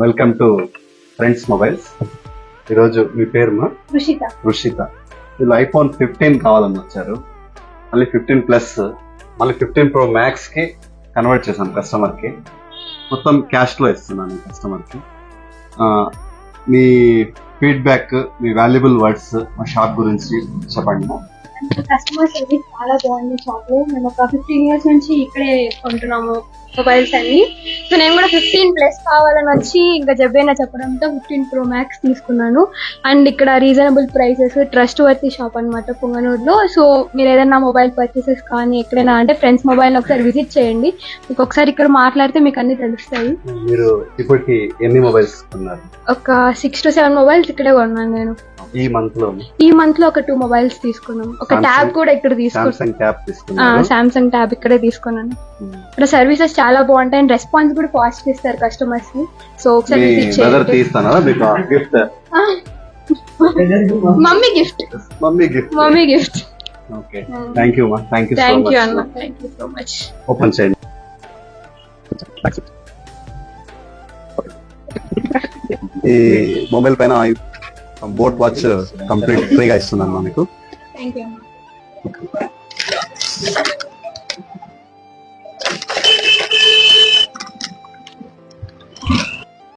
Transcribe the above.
Welcome to friends mobiles. ఈరోజు మీ పేరు మా? రుషిత. రుషిత. వీళ్ళు ఐఫోన్ ఫిఫ్టీన్ కావాలని వచ్చారు. మళ్ళీ ఫిఫ్టీన్ ప్లస్ మళ్ళీ ఫిఫ్టీన్ ప్రో మ్యాక్స్కి కన్వర్ట్ చేశాను కస్టమర్కి మొత్తం క్యాష్లో ఇస్తున్నాను కస్టమర్కి మీ ఫీడ్బ్యాక్ మీ వాల్యుబుల్ వర్డ్స్ మా షాప్ గురించి చెప్పండి. కస్టమర్ సర్వీస్ చాలా బాగుంది షాప్. లో మేము ఒక ఫిఫ్టీన్ ఇయర్స్ నుంచి ఇక్కడే కొంటున్నాము. మొబైల్స్ అన్ని. సో నేను కూడా ఫిఫ్టీన్ ప్లస్ కావాలని వచ్చి ఇంకా జబ్బేనా చెప్పడంతో ఫిఫ్టీన్ ప్రో మ్యాక్స్ తీసుకున్నాను. అండ్ ఇక్కడ reasonable prices trustworthy shop అనమాట పొంగనూరులో. సో మీరు ఏదైనా మొబైల్ పర్చేసెస్ కానీ ఎక్కడైనా అంటే ఫ్రెండ్స్ మొబైల్ ఒకసారి విజిట్ చేయండి. మీకు ఒకసారి ఇక్కడ మాట్లాడితే మీకు అన్ని తెలుస్తాయి. మీరు ఇప్పటికి ఎన్ని మొబైల్స్ ఒక సిక్స్ టు సెవెన్ మొబైల్స్ ఇక్కడే కొన్నాను నేను. ఈ మంత్లో. ఈ మంత్లో ఒక టూ మొబైల్స్ తీసుకున్నాం. ఒక ట్యాబ్ కూడా ఇక్కడ తీసుకున్నాం. సామ్సంగ్ ట్యాబ్ తీసుకున్నారు. సామ్సంగ్ ట్యాబ్ ఇక్కడే తీసుకున్నాను. ఇక్కడ సర్వీసెస్ చాలా బాగుంటాయి అండ్ రెస్పాన్స్ కూడా ఫాస్ట్ ఇస్తారు కస్టమర్స్కి. సో ఒకసారి తీస్తానా మీకు gift mummy gift mummy gift mummy gift okay thank you thank you thank you అన్న. Thank you so much open చేయండి. ఈ మొబైల్ పైన బోట్ వాచ్ కంప్లీట్ ఫ్రీగా ఇస్తున్నాను మీకు.